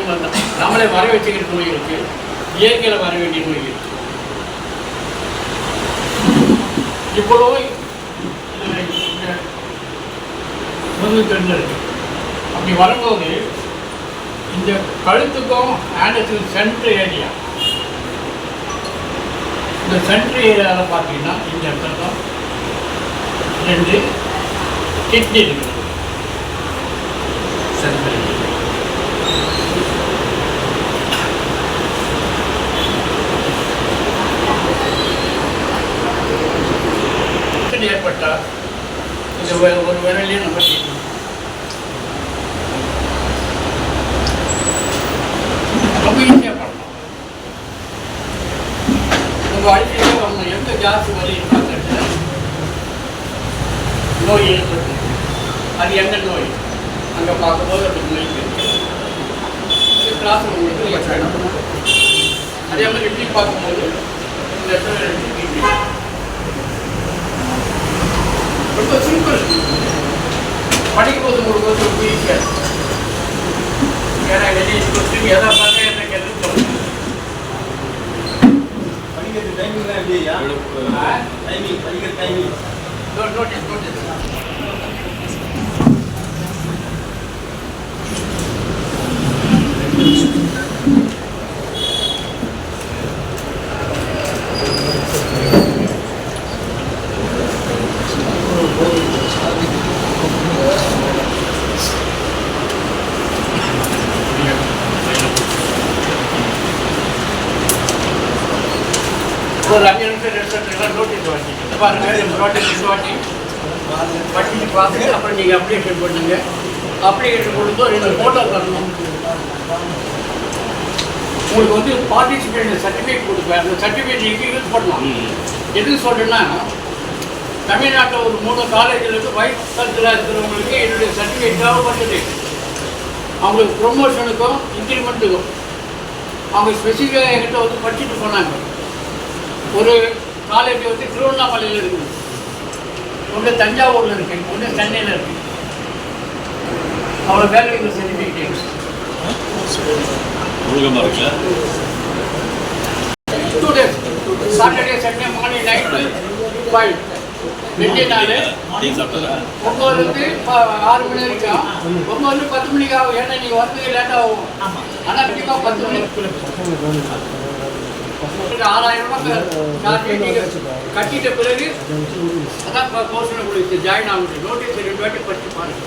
அதே மாதிரி நம்மளே வர வச்சுக்கிற நோய் இருக்கு இயற்கையில் வர வேண்டிய நோய் இருக்கு இவ்வளோ இந்த- இருக்கு. அப்படி வரும்போது இந்த கழுத்துக்கும் ஹேண்டஸுக்கும் சென்ட்ரு ஏரியா இந்த சென்ட்ரு ஏரியாவில் பார்த்தீங்கன்னா இந்த இடத்துல தான் ரெண்டு கிட்னி இருக்குது. சென்ட்ரு ஏற்பட்டால் இந்த ஒரு விரலையும் நம்ம தீட்டணும். ரொம்ப ஈஸியாக பண்ணலாம் உங்கள் வாழ்க்கையில் அவங்க எந்த ஜாஸ்தி வரையும் பார்த்துட்டு நோய் ஏற்பட்டு அது என்ன நோய்? அங்கே பார்க்கும்போது அந்த நோய் தெரியும் கிளாஸ் உங்களுக்கு அதே மாதிரி இப்படி பார்க்கும்போது இந்த இடத்துல ரொம்ப சிம்பிள் படிக்கும்போது ரொம்ப ஈஸியாக இருக்கும். ஏன்னா வெளியே கொடுத்து எதை பார்க்க என்ன கேட்டு படிக்கிறது டைமிங்லாம் எப்படி ஐயா? டைமிங் படிக்கிற டைமிங் நோட்டீஸ் நோட்டீஸ் ஒரு அஞ்சு நிமிஷம் ரெஸ்ட் எடுத்துக்கலாம் நோட்டீஸ் வாங்கிட்டு பாருங்க நோட்டீஸ் ரெண்டு வாட்டி பார்த்துட்டு அப்புறம் நீங்கள் அப்ளிகேஷன் பண்ணுங்க அப்ளிகேஷன் கொடுத்து ரெண்டு ஃபோட்டோ தரணும் உங்களுக்கு வந்து பார்ட்டிசிபேஷன் சர்டிஃபிகேட் கொடுப்பேன் அந்த சர்டிஃபிகேட் நீங்கள் யூஸ் பண்ணலாம். எதுக்கு சொல்கிறேன்னா தமிழ்நாட்டில் ஒரு மூணு காலேஜில் இருந்து வைஸ் கல்ச்சராக இருக்கிறவங்களுக்கு என்னுடைய சர்டிஃபிகேட் தேவைப்பட்டது அவங்களுக்கு ப்ரொமோஷனுக்கும் இன்க்ரிமெண்ட்டுக்கும் அவங்க ஸ்பெசிஃபிக்காக என்கிட்ட வந்து படிச்சுட்டு போனாங்க. ஒரு காலேஜ் வந்து திருவண்ணாமலையில் இருக்குது ஒன்று தஞ்சாவூரில் இருக்கு ஒன்று சென்னையில் இருக்கு. அவ்வளோ வேலை இந்த certificate two days Saturday Sunday morning night five ரெண்டு நாள் ஒம்பதுலேருந்து ஆறு மணி வரைக்கும். ஒம்பதுலேருந்து பத்து மணிக்கு ஆகும். ஏன்னா நீங்கள் வரதுக்கு லேட்டாக ஆகும். ஆனால் கண்டிப்பாக பத்து மணி ஆறாயிரம் ரூபாய் சார்ஜ் நீங்கள் கட்டிட்ட பிறகு அதான் கோர்ஸில் உங்களுக்கு ஜாயின் ஆகுது நோட்டீஸ் ரெண்டு வாட்டி படிச்சு பாருங்க